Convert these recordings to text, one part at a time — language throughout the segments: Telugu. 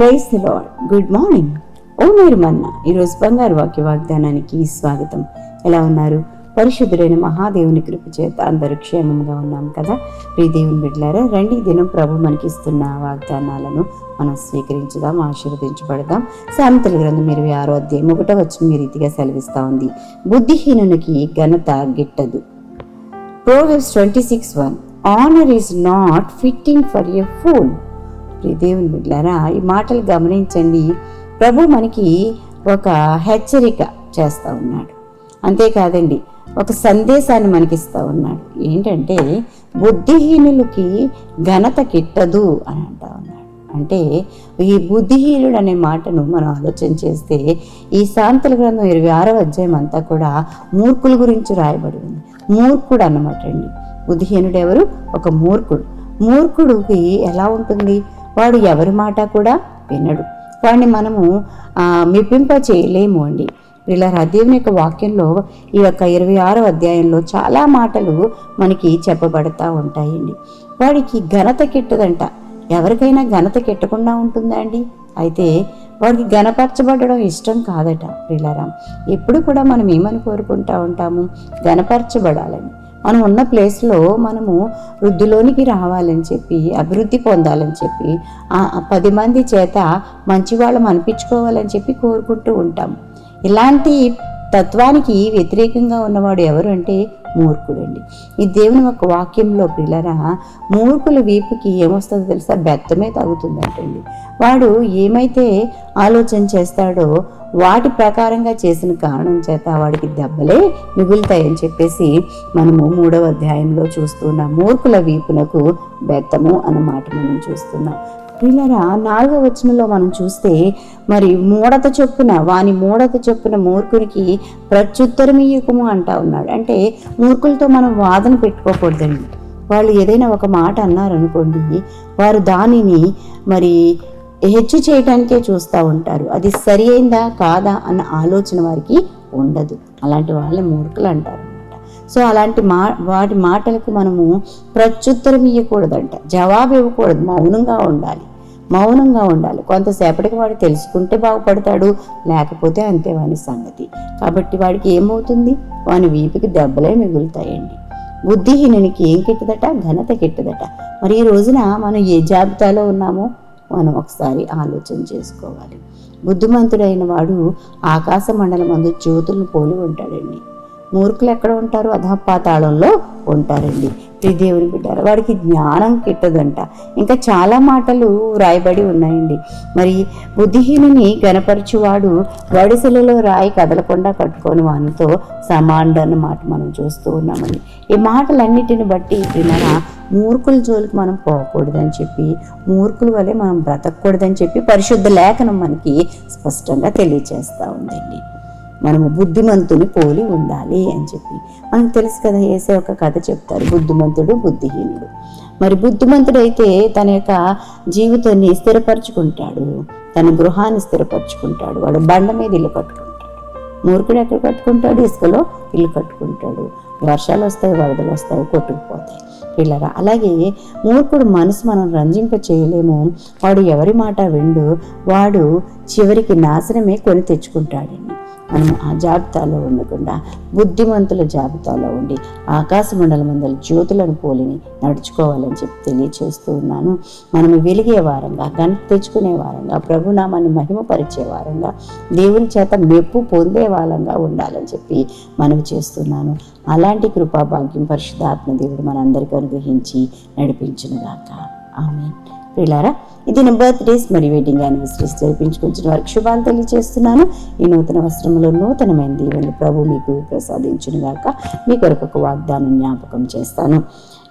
praise the lord. Good morning. ఓ మీరు మన్న ఈరోజు బంగారు వాక్య వాగ్దానానికి స్వాగతం. ఎలా ఉన్నారు? పరిశుద్ధుడైన మహాదేవుని కృప చేత అందరూ క్షేమంగా ఉన్నాం కదా? ప్రియ దేవుని బిడ్డలారా రండి దినం ప్రభు మనకి ఇస్తున్న వాగ్దానాలను మనం స్వీకరించుదాం ఆశీర్వదించబడదాం. సామెతల గ్రంథం ఇరవై ఆరో అధ్యాయం ఒకటో వచ్చిన మీ రీతిగా సెలవిస్తూ ఉంది. బుద్ధిహీనునికి ఘనత గిట్టదు. Proverbs twenty six one honour is not fitting for a fool దేవుని బిడ్డలారా ఈ మాటలు గమనించండి. ప్రభు మనకి ఒక హెచ్చరిక చేస్తూ ఉన్నాడు. అంతేకాదండి ఒక సందేశాన్ని మనకిస్తూ ఉన్నాడు. ఏంటంటే బుద్ధిహీనులకి ఘనత కిట్టదు అని అంటా ఉన్నాడు. అంటే ఈ బుద్ధిహీనుడు అనే మాటను మనం ఆలోచన చేస్తే ఈ శాంతల గ్రంథం ఇరవై ఆరవ అధ్యాయం అంతా కూడా మూర్ఖుల గురించి రాయబడి ఉంది. మూర్ఖుడు అన్నమాట అండి. బుద్ధిహీనుడు ఎవరు? ఒక మూర్ఖుడు. మూర్ఖుడికి ఎలా ఉంటుంది? వాడు ఎవరి మాట కూడా వినడు. వాడిని మనము మెప్పింప చేయలేము అండి. ఇలా దేవుని యొక్క వాక్యంలో ఈ యొక్క ఇరవై ఆరో అధ్యాయంలో చాలా మాటలు మనకి చెప్పబడతా ఉంటాయండి. వాడికి ఘనత కిట్టదంట. ఎవరికైనా ఘనత కిట్టకుండా ఉంటుందా అండి? అయితే వాడికి ఘనపరచబడడం ఇష్టం కాదట ప్రిలారా ఎప్పుడు కూడా మనం ఏమని కోరుకుంటా ఉంటాము? ఘనపరచబడాలని. మనం ఉన్న ప్లేస్లో మనము వృద్ధిలోనికి రావాలని చెప్పి అభివృద్ధి పొందాలని చెప్పి పది మంది చేత మంచి వాళ్ళం అనిపించుకోవాలని చెప్పి కోరుకుంటూ ఉంటాం. ఇలాంటి తత్వానికి వ్యతిరేకంగా ఉన్నవాడు ఎవరు అంటే మూర్ఖుడండి. ఈ దేవుని ఒక వాక్యంలో పిల్లరా మూర్ఖుల వీపుకి ఏమొస్తుందో తెలుసా? బెత్తమే తగ్గుతుందంటండి వాడు ఏమైతే ఆలోచన చేస్తాడో వాటి ప్రకారంగా చేసిన కారణం చేత వాడికి దెబ్బలే మిగులుతాయని చెప్పేసి మనము మూడవ అధ్యాయంలో చూస్తున్నాం మూర్ఖుల వీపునకు బెత్తము అన్నమాట మనం చూస్తున్నాం. ప్రియులరా నాలుగో వచనంలో మనం చూస్తే మరి మూడత చొప్పున వాని మూడత చొప్పున మూర్ఖునికి ప్రత్యుత్తరమీయకము అంటా ఉన్నాడు. అంటే మూర్ఖులతో మనం వాదన పెట్టుకోకూడదండి. వాళ్ళు ఏదైనా ఒక మాట అన్నారనుకోండి వారు దానిని మరి హెచ్చు చేయడానికే చూస్తూ ఉంటారు. అది సరి అయిందా కాదా అన్న ఆలోచన వారికి ఉండదు. అలాంటి వాళ్ళే మూర్ఖులు అంటారు. సో అలాంటి మా వాటి మాటలకు మనము ప్రత్యుత్తరం ఇవ్వకూడదంట జవాబు ఇవ్వకూడదు. మౌనంగా ఉండాలి. మౌనంగా ఉండాలి. కొంతసేపటికి వాడు తెలుసుకుంటే బాగుపడతాడు. లేకపోతే అంతే వాని సంగతి. కాబట్టి వాడికి ఏమవుతుంది? వాని వీపుకి దెబ్బలే మిగులుతాయండి. బుద్ధిహీనునికి ఏం కిట్టదట? ఘనత కిట్టదట. మరి ఈ రోజున మనం ఏ జాబితాలో ఉన్నామో మనం ఒకసారి ఆలోచన చేసుకోవాలి. బుద్ధిమంతుడైన వాడు ఆకాశ మండలం మందు జ్యోతులను పోలి ఉంటాడండి. మూర్ఖులు ఎక్కడ ఉంటారు? అధపాతాళంలో ఉంటారండి. దేవుని బిడ్డారు వాడికి జ్ఞానం కిట్టదంట. ఇంకా చాలా మాటలు వ్రాయబడి ఉన్నాయండి. మరి బుద్ధిహీనుని గనపరచువాడు వడిసెలలో రాయి కదలకుండా కట్టుకొని వానితో సమాండ మాట మనం చూస్తూ ఉన్నామండి. ఈ మాటలన్నిటిని బట్టి మన మూర్ఖుల జోలికి మనం పోకూడదని చెప్పి మూర్ఖుల వలె మనం బ్రతకూడదని చెప్పి పరిశుద్ధ లేఖనం మనకి స్పష్టంగా తెలియజేస్తూ ఉందండి. మనము బుద్ధిమంతుని పోలి ఉండాలి అని చెప్పి. మనకు తెలుసు కదా ఏసే ఒక కథ చెప్తారు బుద్ధిమంతుడు బుద్ధిహీనుడు. మరి బుద్ధిమంతుడైతే తన యొక్క జీవితాన్ని స్థిరపరచుకుంటాడు తన గృహాన్ని స్థిరపరచుకుంటాడు వాడు బండ మీద ఇల్లు కట్టుకుంటాడు. మూర్ఖుడు ఎక్కడ కట్టుకుంటాడు? ఇసుకలో ఇల్లు కట్టుకుంటాడు. వర్షాలు వస్తాయి వరదలు వస్తాయి కొట్టుకుపోతాయి. పిల్లరా అలాగే మూర్ఖుడు మనసు మనం రంజింప చేయలేము. వాడు ఎవరి మాట విండు? వాడు చివరికి నాశనమే కొని తెచ్చుకుంటాడండి మనం ఆ జాబితాలో ఉండకుండా బుద్ధిమంతుల జాబితాలో ఉండి ఆకాశ మండల మందల జ్యోతులను పోలిని నడుచుకోవాలని చెప్పి తెలియచేస్తూ ఉన్నాను. మనం వెలిగే వారంగా గంట తెచ్చుకునే వారంగా ప్రభునామాన్ని మహిమపరిచే వారంగా దేవుని చేత మెప్పు పొందే వారంగా ఉండాలని చెప్పి మనవి చేస్తున్నాను. అలాంటి కృపాభాగ్యం పరిశుద్ధాత్మ దేవుడు మనందరికీ అనుగ్రహించి నడిపించునుగాక. ఆమె పిల్లారా ఇది నా బర్త్డేస్ మరియు వెడ్డింగ్ యానివర్సరీస్ జరిపించుకుంటున్న వారికి శుభాలు తెలియజేస్తున్నాను. ఈ నూతన వస్త్రంలో నూతనమైన దీవెనలు ప్రభు మీకు ప్రసాదించిన గాక మీ కొరకు ఒక వాగ్దానం జ్ఞాపకం చేస్తాను.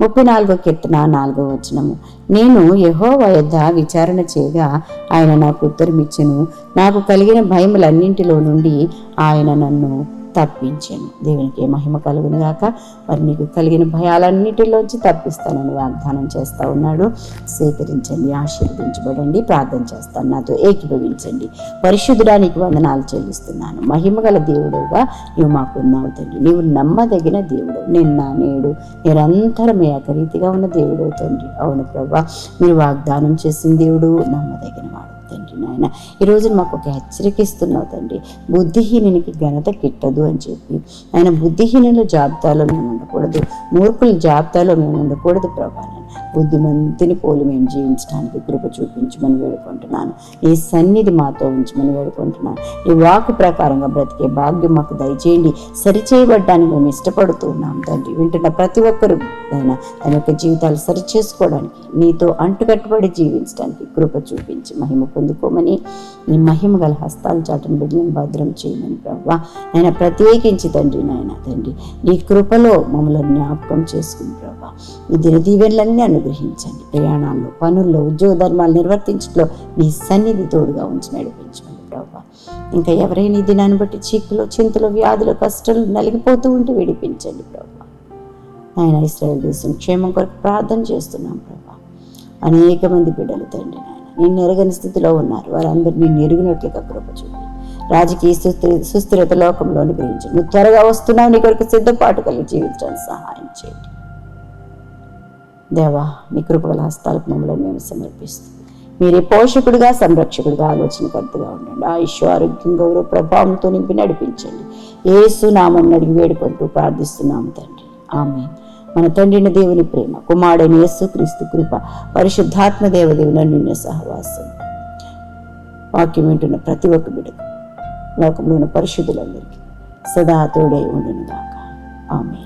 ముప్పై నాలుగో కీర్తన నాలుగో వచనము. నేను యహోవ యొద్ద విచారణ చేయగా ఆయన నాకు ఉత్తరమిచ్చను. నాకు కలిగిన భయములన్నింటిలో నుండి ఆయన నన్ను తప్పించాను. దేవునికి మహిమ కలుగును గాక. మరి నీకు కలిగిన భయాలన్నిటిలోంచి తప్పిస్తానని వాగ్దానం చేస్తా ఉన్నాడు. సేకరించండి ఆశీర్వదించబడండి ప్రార్థన చేస్తాను. నాతో ఏకీభవించండి. పరిశుద్ధడానికి వందనాలు చెల్లిస్తున్నాను. మహిమ గల దేవుడుగా నువ్వు మాకు ఉన్నావు తండ్రి. నీవు నమ్మదగిన దేవుడు. నిన్న నేడు నిరంతరం ఏకరీతిగా ఉన్న దేవుడు తండ్రి. అవును ప్రభా మీరు వాగ్దానం చేసిన దేవుడు నమ్మదగిన తండ్రి నాయన. ఈరోజు మాకు ఒక హెచ్చరిక ఇస్తున్నావు తండ్రి. బుద్ధిహీనునికి ఘనత కిట్టదు అని చెప్పి. ఆయన బుద్ధిహీనుల జాబితాలో మేము ఉండకూడదు. మూర్ఖుల జాబితాలో మేము ఉండకూడదు ప్రభావం బుద్ధిమంతుని పోలి మేము జీవించడానికి కృప చూపించమని వేడుకుంటున్నాను. ఈ సన్నిధి మాతో ఉంచమని వేడుకుంటున్నాను. ఈ వాకు ప్రకారంగా బ్రతికే భాగ్యం మాకు దయచేయండి. సరిచేయబడ్డానికి మేము ఇష్టపడుతూ ఉన్నాం తండ్రి. వింటున్న ప్రతి ఒక్కరు అయినా తన యొక్క జీవితాలు సరి చేసుకోవడానికి నీతో అంటుకట్టుబడి జీవించడానికి కృప చూపించి మహిమ పొందుకోమని నీ మహిమ గల హస్తాలు చాటను బిడ్డలను భద్రం చేయమని ప్రభావ ఆయన ప్రత్యేకించి తండ్రి నాయన తండ్రి నీ కృపలో మమ్మల్ని జ్ఞాపకం చేసుకుని ప్రభా ఈ దిన దీవెనలన్నీ అనుగ్రహించండి. ప్రయాణాల్లో పనుల్లో ఉద్యోగ ధర్మాలు నిర్వర్తించడంలో మీ సన్నిధి తోడుగా ఉంచి నడిపించండి ప్రభా. ఇంకా ఎవరైనా ఈ దినాన్ని బట్టి చీకులో చింతలు వ్యాధులు కష్టాలు నలిగిపోతూ ఉంటే విడిపించండి ప్రభా. ఆయన ఇస్రాయల్ దేశం క్షేమం కొరకు ప్రార్థన చేస్తున్నాం ప్రభా. అనేక మంది బిడ్డలు తండ్రి నాయన నేను ఎరగని స్థితిలో ఉన్నారు. వారందరూ నేను ఎరుగునట్లుగా కృప చూపి రాజకీయ సుస్థిర సుస్థిరత లోకంలో అనుగ్రహించండి. నువ్వు త్వరగా వస్తున్నావు నీ కొరకు సిద్ధపాటు కలిగి జీవించడానికి సహాయం చేయండి. దేవా మీ కృపగల హస్తాలకు మమ్మల్ని మేము సమర్పిస్తాం. మీరే పోషకుడిగా సంరక్షకుడిగా ఆలోచనకర్తగా ఉండండి. ఆయుష్ ఆరోగ్యం గౌరవ ప్రభావంతో నింపి నడిపించండి. ఏసు నామం అడిగి వేడుకుంటూ ప్రార్థిస్తున్నాము తండ్రి. ఆమె మన తండ్రిన దేవుని ప్రేమ కుమారుడైన యేసు క్రీస్తు కృప పరిశుద్ధాత్మ దేవదేవుని నిన్న సహవాసం. వాక్యం వింటున్న ప్రతి ఒక్క బిడ్డకు లోకంలో ఉన్న పరిశుద్ధులందరికీ సదా తోడై ఉండును గాక ఆమె